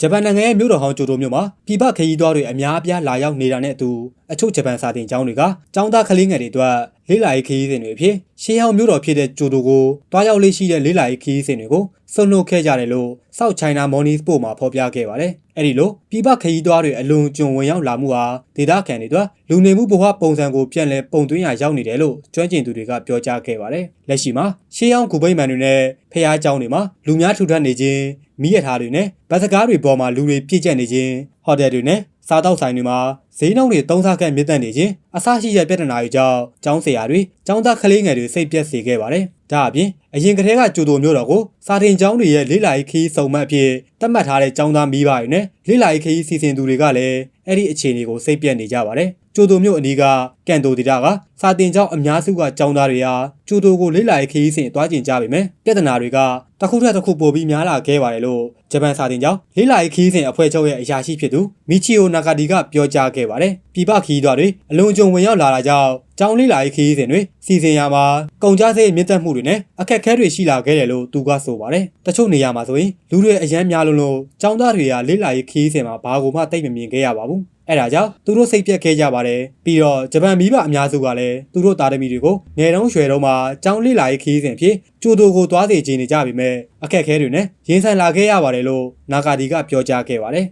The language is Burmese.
ဂျပန်နိုင်ငံရဲ့မြို့တော်ဟောင်းကျိုတိုမြို့မှာပြည်ပခရီးသွားတွေအများအပြားလာရောက်နေတာနဲ့အတူအချို့ဂျပန်စာသင်ကျောင်းတွေကကျောင်းသားကလေးငယ်တွေအတွက်လေးလာရေးခရီးစဉ်တွေအဖြစ်ရှေးဟောင်းမြို့တော်ဖြစ်တဲ့ကျိုတိုကိုတွားရောက်လေးရှိတဲ့လေးလာရေးခရီးစဉ်တွေကိုဆွနှုတ်ခဲ့ကြတယ်လို့ South China Morning Post မှာဖော်ပြခဲ့ပါတယ်။အဲဒီလိုပြည်ပခရီးသွားတွေအလွန်ကျွံဝင်ရောက်လာမှုဟာဒေသခံတွေအတွက်လူနေမှုဘဝပုံစံကိုပြန်လည်ပုံသွင်းရရောက်နေတယ်လို့ကျွမ်းကျင်သူတွေကပြောကြားခဲ့ပါတယ်။လက်ရှိမှာရှေးဟောင်းဂူဗိမ္မာန်တွေနဲ့ဖျားเจ้าတွေမှာလူများထူထပ်နေခြင်းမိရထားတွေနဲ့ဗတ်စကားတွေပေါ်မှာလူတွေပြည့်ကျက်နေခြင်းဟိုတယ်တွေနဲ့စားတောက်ဆိုင်တွေမှာဈေးနှုန်းတွေတုံးစားခန့်မြင့်တက်နေခြင်း အဆရှိတဲ့ပြဿနာတွေကြောင့်ကျောင်းဆရာတွေကျောင်းသားကလေးငယ်တွေစိတ်ပြက်စေခဲ့ပါတယ်။ဒါအပြင်အရင်ကတည်းကကြိုတိုမျိုးတော်ကိုစာတင်ကျောင်းတွေရဲ့လေးလာရေးခီးစုံမှတ်အဖြစ်သတ်မှတ်ထားတဲ့ကျောင်းသားမိဘတွေနဲ့လေးလာရေးခီးစီစဉ်သူတွေကလည်းအဲ့ဒီအခြေအနေကိုစိတ်ပြက်နေကြပါတယ်။ကျိုတိုမျိုးအနီးကကန်တိုတီတာကစာတင်ကျောင်းအများစုကကျောင်းသားတွေဟာကျိုတိုကိုလေးလာရေးခီးစဉ်တွားကျင်ကြပေမဲ့ပြဿနာတွေကတစ်ခုထက်တစ်ခုပိုပြီးများလာခဲ့ပါတယ်လို့ဂျပန်စာတင်ကျောင်းလေးလာရေးခီးစဉ်အဖွဲ့ချုပ်ရဲ့အရာရှိဖြစ်သူမီချီယိုနာဂါတီကပြောကြားခဲ့ပါတယ်။ပြည်ပခီးသွားတွေအလွန်အကျွံဝင်ရောက်လာတာကြောင့်ကျောင်းလေးလာရေးခီးစဉ်တွေစီစဉ်ရမှာကုန်ကြစိတ်မြင့်တက်မှုတွေနဲ့အခက်အခဲတွေရှိလာခဲ့တယ်လို့သူကဆိုပါတယ်။တချို့နေရာမှာဆိုရင်လူတွေအရန်များလုံးလို့ကျောင်းသားတွေကလေးလာရေးခီးစဉ်မှာဘာကိုမှတိတ်မမြင်ခဲ့ရပါဘူး။အဲဒါကြောင့်သူတို့စိတ်ပြက်ခဲ့ကြပါတယ်ပြီးတော့ဂျပန်မိဘအများစုကလည်းသူတို့သားသမီးတွေကိုငယ်တုန်းရွယ်တုန်းမှာကျောင်းလေးလာရေးခီးစဉ်ဖြစ်ကျိုတိုကိုသွားစေခြင်းနေကြပြီမဲ့အခက်အခဲတွေနဲ့ရင်ဆိုင်လာခဲ့ရပါတယ်လို့နာဂါဒီကပြောကြားခဲ့ပါတယ်